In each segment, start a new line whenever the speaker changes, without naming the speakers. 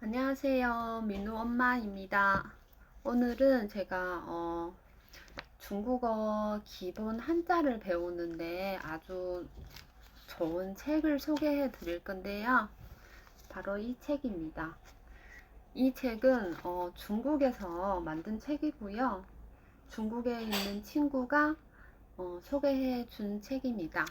안녕하세요. 민우 엄마입니다. 오늘은 제가 어, 중국어 기본 한자를 배우는데 아주 좋은 책을 소개해 드릴 건데요. 바로 이 책입니다. 이 책은 어, 중국에서 만든 책이고요. 중국에 있는 친구가 어, 소개해 준 책입니다.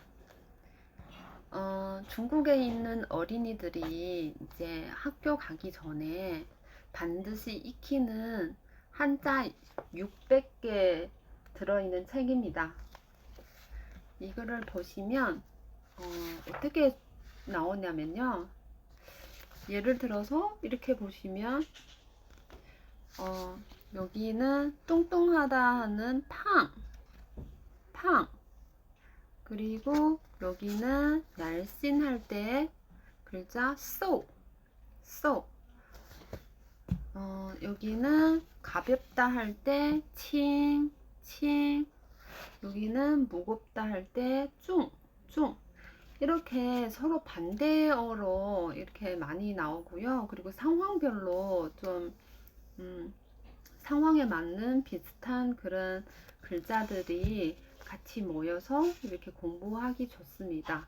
어, 중국에 있는 어린이들이 이제 학교 가기 전에 반드시 익히는 한자 600개 들어있는 책입니다. 이거를 보시면 어, 어떻게 나오냐면요. 예를 들어서 이렇게 보시면 어, 여기는 뚱뚱하다 하는 팡, 팡. 그리고 여기는 날씬할 때 글자 so, so. 어, 여기는 가볍다 할 때 칭, 칭. 여기는 무겁다 할 때 중, 중. 이렇게 서로 반대어로 이렇게 많이 나오고요. 그리고 상황별로 좀, 음, 상황에 맞는 비슷한 그런 글자들이 같이 모여서 이렇게 공부하기 좋습니다.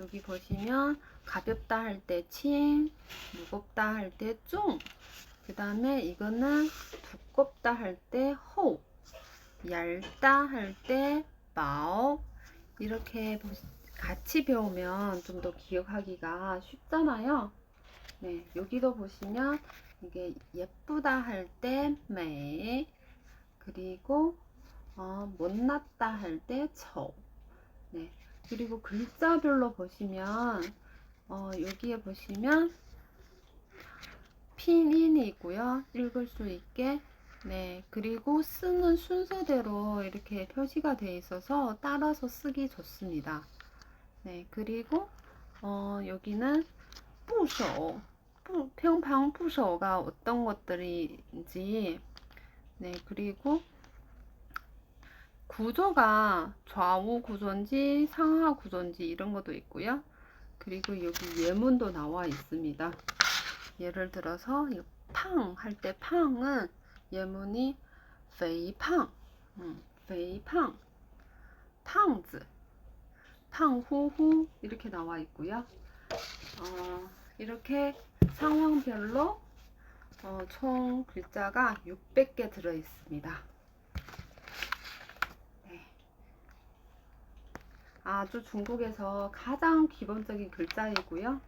여기 보시면 가볍다 할 때 칭, 무겁다 할때 쫑, 그 다음에 이거는 두껍다 할 때 호, 얇다 할 때 마오 이렇게 같이 배우면 좀 더 기억하기가 쉽잖아요. 네, 여기도 보시면 이게 예쁘다 할 때 매, 그리고 어, 못났다 할 때 저. 네. 그리고 글자별로 보시면 어, 여기에 보시면 핀인이 있고요. 읽을 수 있게 네, 그리고 쓰는 순서대로 이렇게 표시가 되어 있어서 따라서 쓰기 좋습니다. 네, 그리고 어, 여기는 부서, 부, 평방 부서가 어떤 것들인지 네, 그리고 구조가 좌우 구조인지 상하 구조인지 이런 것도 있고요. 그리고 여기 예문도 나와 있습니다. 예를 들어서 팡 할 때 팡은 예문이 페이팡, 음, 페이팡, 팡즈, 팡후후 이렇게 나와 있고요. 어, 이렇게 상황별로 어, 총 글자가 600개 들어 있습니다. 아주 중국에서 가장 기본적인 글자이고요.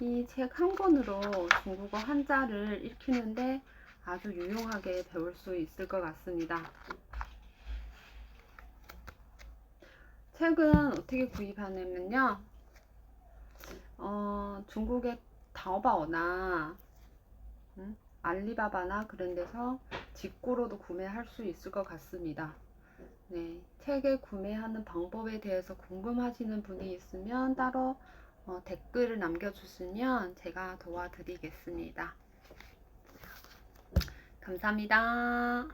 이 책 한 권으로 중국어 한자를 익히는데 아주 유용하게 배울 수 있을 것 같습니다. 책은 어떻게 구입하냐면요. 어, 중국의 타오바오나 음, 알리바바나 그런 데서 직구로도 구매할 수 있을 것 같습니다. 네, 책을 구매하는 방법에 대해서 궁금하시는 분이 있으면 따로 어, 댓글을 남겨주시면 제가 도와드리겠습니다. 감사합니다.